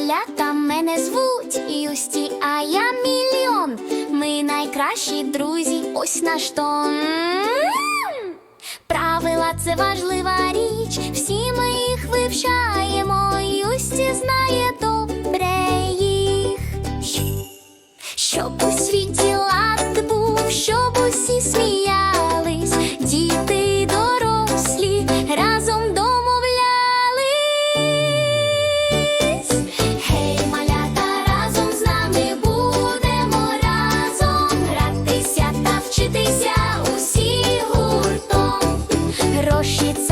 Малята мене звуть Юсті, а я мільйон. Ми найкращі друзі, ось наш тон. Правила це важлива річ, всі ми їх вивчаємо. sheets